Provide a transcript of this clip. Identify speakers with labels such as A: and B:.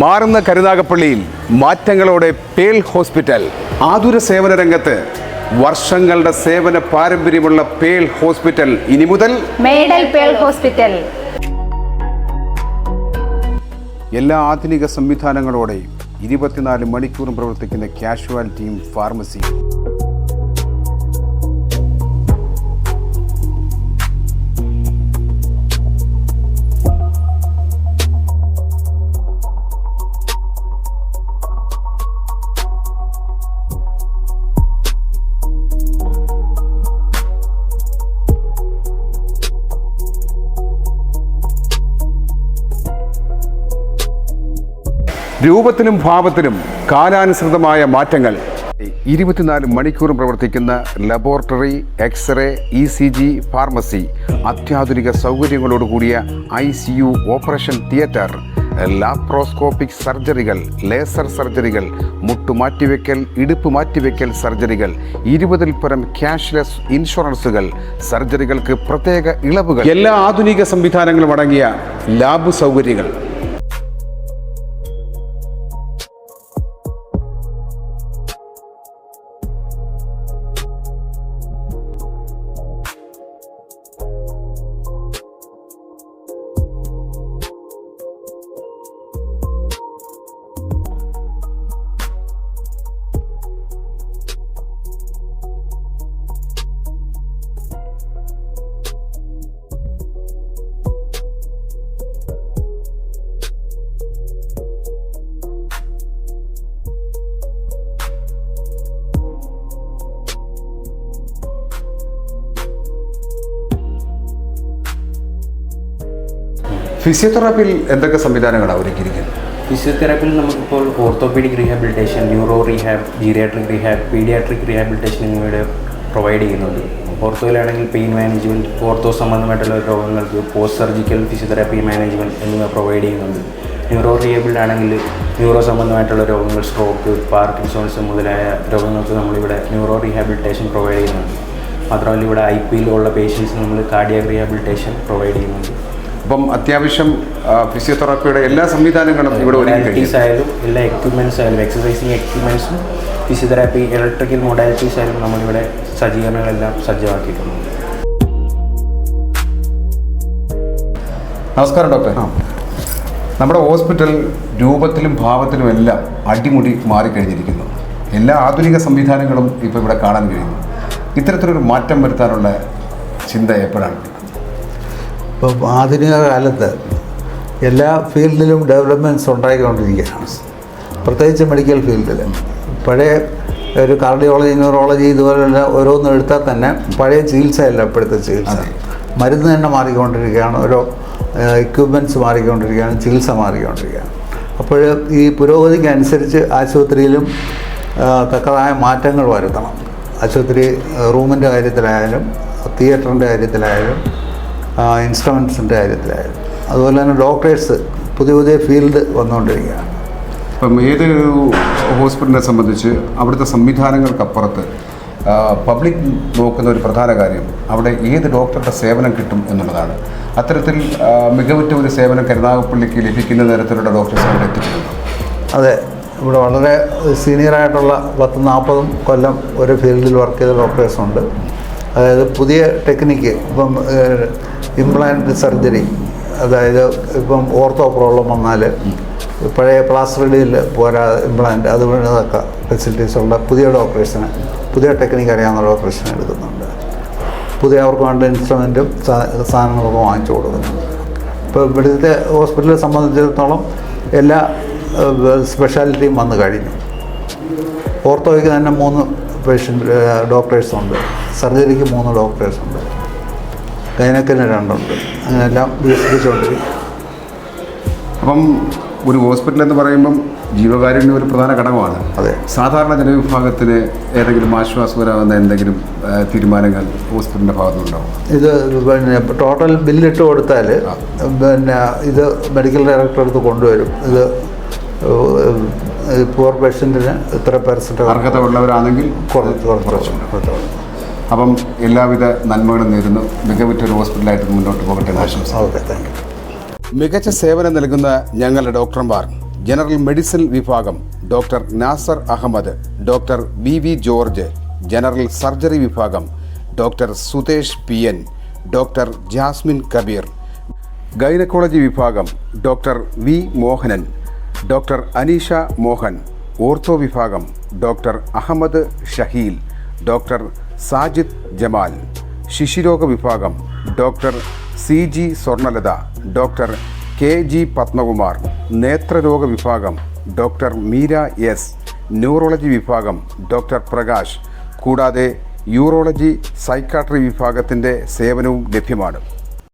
A: മാറുന്ന കരുനാഗപ്പള്ളിയിൽ മാറ്റങ്ങളോടെ pearl hospital. ആതുര സേവന രംഗത്ത് വർഷങ്ങളുടെ സേവന പാരമ്പര്യമുള്ള പേൾ ഹോസ്പിറ്റൽ ഇനി മുതൽ
B: മേഡൽ പേൾ ഹോസ്പിറ്റൽ.
A: എല്ലാ ആധുനിക സംവിധാനങ്ങളോടെയും ഇരുപത്തിനാല് മണിക്കൂറും പ്രവർത്തിക്കുന്ന കാഷ്വാലിറ്റിയും ഫാർമസിയും. രൂപത്തിലും ഭാവത്തിലും കാലാനുസൃതമായ മാറ്റങ്ങൾ. ഇരുപത്തിനാല് മണിക്കൂറും പ്രവർത്തിക്കുന്ന laboratory x ray E C G pharmacy അത്യാധുനിക സൗകര്യങ്ങളോട് കൂടിയ I C U operation theatre laparoscopic സർജറികൾ laser സർജറികൾ മുട്ടുമാറ്റിവെക്കൽ ഇടുപ്പ് മാറ്റിവെക്കൽ സർജറികൾ ഇരുപതിൽ പരം ക്യാഷ്ലെസ് ഇൻഷുറൻസുകൾ സർജറികൾക്ക് പ്രത്യേക ഇളവുകൾ. എല്ലാ ആധുനിക സംവിധാനങ്ങളും അടങ്ങിയ ലാബ് സൗകര്യങ്ങൾ. ഫിസിയോതെറാപ്പിയിൽ എന്തൊക്കെ സംവിധാനങ്ങളാണ് ഒരുക്കിയിരിക്കുന്നത്?
C: ഫിസിയോതെറാപ്പിയിൽ നമുക്കിപ്പോൾ orthopaedic rehabilitation neuro rehab geriatric rehab paediatric rehabilitation എന്നിവയുടെ പ്രൊവൈഡ് ചെയ്യുന്നുണ്ട്. ഓർത്തോയിലാണെങ്കിൽ പെയിൻ മാനേജ്മെന്റ് ഓർത്തോ സംബന്ധമായിട്ടുള്ള രോഗങ്ങൾക്ക് പോസ്റ്റ് സർജിക്കൽ ഫിസിയോതെറാപ്പി മാനേജ്മെന്റ് എന്നിവ പ്രൊവൈഡ് ചെയ്യുന്നുണ്ട്. ന്യൂറോ റീഹാബിലിറ്റ് ആണെങ്കിൽ ന്യൂറോ സംബന്ധമായിട്ടുള്ള രോഗങ്ങൾ സ്ട്രോക്ക് പാർക്കിൻസോൺസ് മുതലായ രോഗങ്ങൾക്ക് നമ്മളിവിടെ ന്യൂറോ റീഹാബിലിറ്റേഷൻ പ്രൊവൈഡ് ചെയ്യുന്നുണ്ട്. മാത്രമല്ല ഇവിടെ ഐ പിയിലുള്ള പേഷ്യൻസ് നമ്മൾ കാർഡിയാക് റീഹാബിലിറ്റേഷൻ പ്രൊവൈഡ് ചെയ്യുന്നുണ്ട്.
A: അപ്പം അത്യാവശ്യം ഫിസിയോതെറാപ്പിയുടെ എല്ലാ സംവിധാനങ്ങളും ഇവിടെ ഒരുക്കി
C: മൊഡാലിറ്റീസ്
A: കഴിഞ്ഞു
C: ആയാലും എല്ലാ എക്യുപ്മെന്റ്സ് ആയാലും എക്സസൈസിങ് എക്യുപ്മെന്റ്സും ഫിസിയോതെറാപ്പി ഇലക്ട്രിക്കൽ മൊഡാലിറ്റീസ് ആയാലും നമ്മളിവിടെ സജ്ജീകരണങ്ങളെല്ലാം സജ്ജമാക്കിയിട്ടുണ്ട്.
A: നമസ്കാരം ഡോക്ടർ നമ്മുടെ ഹോസ്പിറ്റൽ രൂപത്തിലും ഭാവത്തിലും എല്ലാം അടിമുടി മാറിക്കഴിഞ്ഞിരിക്കുന്നു എല്ലാ ആധുനിക സംവിധാനങ്ങളും ഇപ്പോൾ ഇവിടെ കാണാൻ കഴിയുന്നു. ഇത്തരത്തിലൊരു മാറ്റം വരുത്താനുള്ള ചിന്ത എപ്പോഴാണ്?
D: ഇപ്പം ആധുനിക കാലത്ത് എല്ലാ ഫീൽഡിലും ഡെവലപ്മെന്റ്സ് ഉണ്ടായിക്കൊണ്ടിരിക്കുകയാണ്. പ്രത്യേകിച്ച് മെഡിക്കൽ ഫീൽഡിൽ. പഴയ ഒരു കാർഡിയോളജി ന്യൂറോളജി ഇതുപോലെയുള്ള ഓരോന്നും എടുത്താൽ തന്നെ പഴയ ചികിത്സയല്ല ഇപ്പോഴത്തെ ചികിത്സ. മരുന്ന് തന്നെ മാറിക്കൊണ്ടിരിക്കുകയാണ്. ഓരോ എക്യുപ്മെന്റ്സ് മാറിക്കൊണ്ടിരിക്കുകയാണ്. ചികിത്സ മാറിക്കൊണ്ടിരിക്കുകയാണ്. അപ്പോൾ ഈ പുരോഗതിക്ക് അനുസരിച്ച് ആശുപത്രിയിലും തക്കതായ മാറ്റങ്ങൾ വരുത്തണം. ആശുപത്രി റൂമിന്റെ കാര്യത്തിലായാലും തിയേറ്ററിന്റെ കാര്യത്തിലായാലും ഇൻസ്ട്രുമെൻസിന്റെ കാര്യത്തിലായാലും അതുപോലെ തന്നെ ഡോക്ടേഴ്സ് പുതിയ പുതിയ ഫീൽഡ് വന്നുകൊണ്ടിരിക്കുകയാണ്.
A: ഇപ്പം ഏതൊരു ഹോസ്പിറ്റലിനെ സംബന്ധിച്ച് അവിടുത്തെ സംവിധാനങ്ങൾക്കപ്പുറത്ത് പബ്ലിക് നോക്കുന്ന ഒരു പ്രധാന കാര്യം അവിടെ ഏത് ഡോക്ടറുടെ സേവനം കിട്ടും എന്നുള്ളതാണ്. അത്തരത്തിൽ മികവുറ്റ ഒരു സേവനം കരുനാഗപ്പള്ളിക്ക് ലഭിക്കുന്ന തരത്തിലുള്ള ഡോക്ടേഴ്സ് അവിടെ എത്തിക്കുന്നുണ്ട്
D: അതെ ഇവിടെ വളരെ സീനിയറായിട്ടുള്ള പത്ത് നാൽപ്പതും കൊല്ലം ഒരു ഫീൽഡിൽ വർക്ക് ചെയ്ത ഡോക്ടേഴ്സുണ്ട് അതായത് പുതിയ ടെക്നിക്ക് ഇപ്പം ഇംപ്ലാന്റ് സർജറി അതായത് ഇപ്പം ഓർത്തോ പ്രോബ്ലം വന്നാൽ പഴയ പ്ലാസ്റ്ററിഡിയിൽ പോരാ ഇംപ്ലാന്റ് അതുപോലൊക്കെ ഫെസിലിറ്റീസ് ഉള്ള പുതിയ ഡോക്ടേഴ്സിന് പുതിയ ടെക്നിക്ക് അറിയാവുന്ന ഡോക്ടേഴ്സിനെ എടുക്കുന്നുണ്ട്. പുതിയ അവർക്ക് വേണ്ട ഇൻസ്ട്രുമെന്റും സാധനങ്ങളൊക്കെ വാങ്ങിച്ചു കൊടുക്കുന്നു ഇപ്പോൾ ഇവിടുത്തെ ഹോസ്പിറ്റലിനെ സംബന്ധിച്ചിടത്തോളം എല്ലാ സ്പെഷ്യാലിറ്റിയും വന്നു കഴിഞ്ഞു. ഓർത്തോയ്ക്ക് തന്നെ മൂന്ന് പേഷ്യന്റ് ഡോക്ടേഴ്സുണ്ട് സർജറിക്ക് മൂന്ന് ഡോക്ടേഴ്സുണ്ട് ഗൈനക്കിന് രണ്ടുണ്ട്. അങ്ങനെല്ലാം വികസിപ്പിച്ചുകൊണ്ടിരിക്കും
A: അപ്പം ഒരു ഹോസ്പിറ്റൽ എന്ന് പറയുമ്പം ജീവകാരുണ്യം ഒരു പ്രധാന ഘടകമാണ്.
D: അതെ.
A: സാധാരണ ജനവിഭാഗത്തിന് ഏതെങ്കിലും ആശ്വാസകരമാകുന്ന എന്തെങ്കിലും തീരുമാനങ്ങൾ ഹോസ്പിറ്റലിന്റെ ഭാഗത്തുനിന്നുണ്ടാവും
D: ഇത് പിന്നെ ടോട്ടൽ ബില്ലിട്ട് കൊടുത്താൽ പിന്നെ ഇത് മെഡിക്കൽ ഡയറക്ടർ അടുത്ത് കൊണ്ടുവരും. ഇത് പുവർ പേഷ്യന്റിന് ഇത്ര പെർസെന്റ്
A: അർഹത ഉള്ളവരാണെങ്കിൽ
D: കുറച്ച്. കുറച്ച്. കൊടുത്തു
A: അപ്പം എല്ലാവിധ നന്മകളും നേരുന്നു. മികവുറ്റ ഒരു ഹോസ്പിറ്റലായിട്ട് മുന്നോട്ട് പോകട്ടെ ആശംസ
D: ഓക്കെ താങ്ക് യു
A: മികച്ച സേവനം നൽകുന്ന ഞങ്ങളുടെ ഡോക്ടർമാർ ജനറൽ മെഡിസിൻ വിഭാഗം doctor Nasar Ahammed doctor B V George general surgery വിഭാഗം doctor Sudhesh P N doctor Jasmine Kabeer gynaecology വിഭാഗം doctor V Mohanan doctor Aneesha Mohan ortho വിഭാഗം ഡോക്ടർ അഹമ്മദ് ഷഹീൽ ഡോക്ടർ സാജിദ് ജമാൽ ശിശുരോഗ വിഭാഗം doctor C G Swarnalatha doctor K G Padmakumar നേത്രരോഗ വിഭാഗം doctor Meera S neurology വിഭാഗം doctor Prakash കൂടാതെ urology psychiatry വിഭാഗത്തിന്റെ സേവനവും ലഭ്യമാണ്.